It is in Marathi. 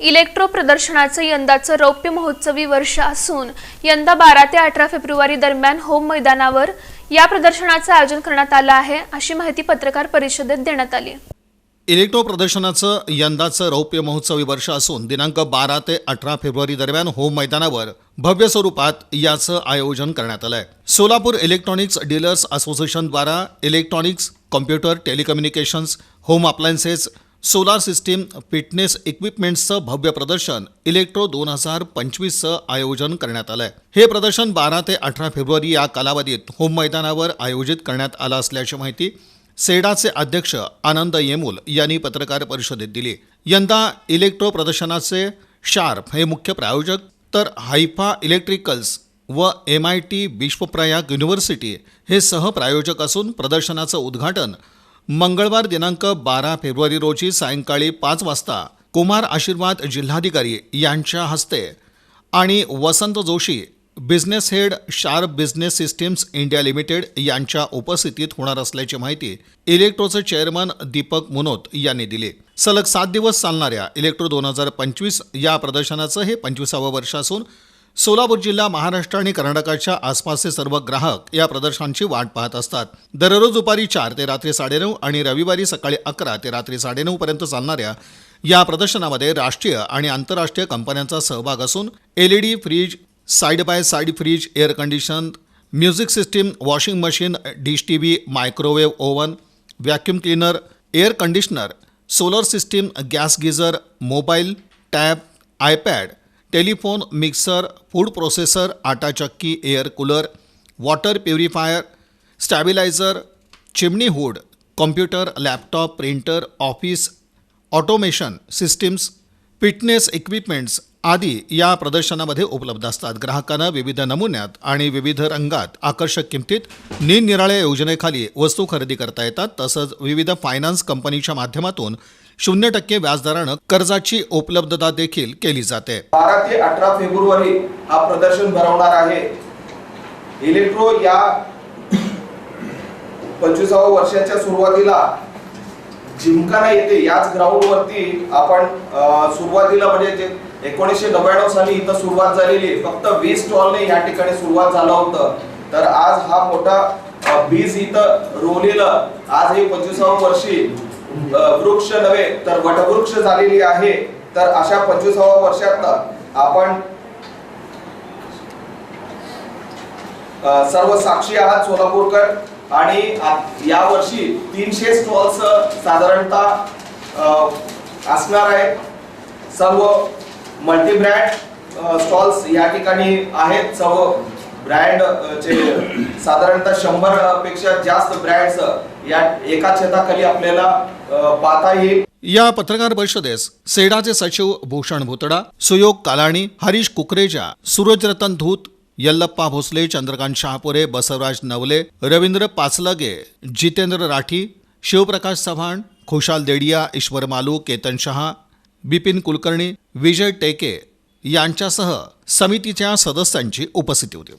इलेक्ट्रो प्रदर्शनाचं यंदाचं रौप्य महोत्सवी वर्ष असून यंदा बारा ते अठरा फेब्रुवारी दरम्यान होम मैदानावर या प्रदर्शनाचं आयोजन करण्यात आलं आहे अशी माहिती पत्रकार परिषदेत देण्यात आली. इलेक्ट्रो प्रदर्शनाचं यंदाचं रौप्य महोत्सवी वर्ष असून दिनांक बारा ते अठरा फेब्रुवारी दरम्यान होम मैदानावर भव्य स्वरूपात याचं आयोजन करण्यात आलं आहे Solapur electronics dealers असोसिएशनद्वारा electronics computer telecommunications home appliances solar system fitness इक्विपमेंट्सचं भव्य प्रदर्शन इलेक्ट्रो दोन हजार पंचवीसचं आयोजन करण्यात आलंय. हे प्रदर्शन बारा ते अठरा फेब्रुवारी या कालावधीत होम मैदानावर आयोजित करण्यात आलं असल्याची माहिती सेडाचे अध्यक्ष आनंद येमूल यांनी पत्रकार परिषदेत दिली. यंदा इलेक्ट्रो प्रदर्शनाचे शार्प हे मुख्य प्रायोजक तर हायफा इलेक्ट्रिकल्स व M I T Vishwaprayag university हे सहप्रायोजक असून प्रदर्शनाचं उद्घाटन मंगळवार दिनांक बारा फेब्रुवारी रोजी सायंकाळी पाच वाजता कुमार आशीर्वाद जिल्हाधिकारी यांच्या हस्ते आणि Vasant Joshi business head Sharp business systems India limited यांच्या उपस्थितीत होणार असल्याची माहिती इलेक्ट्रोचे चेअरमन दीपक मुनोत यांनी दिली. सलग सात दिवस चालणाऱ्या इलेक्ट्रो दोन हजार पंचवीस या प्रदर्शनाचं हे पंचवीसावं वर्ष असून सोलापूर जिल्हा महाराष्ट्र आणि कर्नाटकाच्या आसपासचे सर्व ग्राहक या प्रदर्शनाची वाट पाहत असतात. दररोज दुपारी चार ते रात्री साडेनऊ आणि रविवारी सकाळी अकरा ते रात्री साडेनऊ पर्यंत चालणाऱ्या या प्रदर्शनामध्ये राष्ट्रीय आणि आंतरराष्ट्रीय कंपन्यांचा सहभाग असून LED fridge side by side fridge air condition music system washing machine dish T V microwave oven vacuum cleaner air conditioner solar system gas geyser mobile tab iPad telephone mixer food processor आटा चक्की air cooler water purifier stabiliser chimney hood computer laptop printer office automation systems fitness equipments आदी या प्रदर्शनामध्ये उपलब्ध असतात. ग्राहकांना विविध नमुन्यात आणि विविध रंगात आकर्षक किमतीत निरनिराळ्या योजनेखाली वस्तू खरेदी करता येतात. तसंच विविध फायनान्स कंपनीच्या माध्यमातून शून्य टक्के व्याजदरानं कर्जाची उपलब्धता देखील केली जाते. बारा ते अठरा फेब्रुवारी हा प्रदर्शन भरवणार आहे. इलेक्ट्रो या पंचवीसाव्या वर्षाच्या सुरुवातीला जिमखाना येथे याच ग्राउंड वरती आपण सुरुवातीला म्हणजे जे एकोणीसशे नव्याण्णव साली इथं सुरुवात झालेली फक्त वीस स्टॉलने या ठिकाणी सुरुवात झालं होतं. तर आज हा मोठा बीज इथं रोवलेलं आज हे पंचवीसाव्या वर्षी वृक्ष नव्हे तर वटवृक्ष झालेली आहे. तर अशा पंचवीसाव्या वर्षात आपण सर्व साक्षी आहात सोलापूरकर. आणि या वर्षी तीनशे स्टॉल्स साधारणतः असणार आहे. सर्व मल्टी ब्रँड स्टॉल्स या ठिकाणी आहेत. सर्व ब्रँड चे साधारणतः शंभरपेक्षा जास्त ब्रँड्स या एका छताखाली आपल्याला पाहता येईल या पत्रकार परिषदेस सेडाचे सचिव भूषण भुतडा सुयोग कालाणी हरीश कुकरेजा सूरजरतन धूत यल्लप्पा भोसले चंद्रकांत शहापुरे बसवराज नवले रवींद्र पाचलगे जितेंद्र राठी शिवप्रकाश चव्हाण खुशाल देडिया ईश्वर मालू केतन शहा बिपिन कुलकर्णी विजय टेके यांच्यासह समितीच्या सदस्यांची उपस्थिती होती.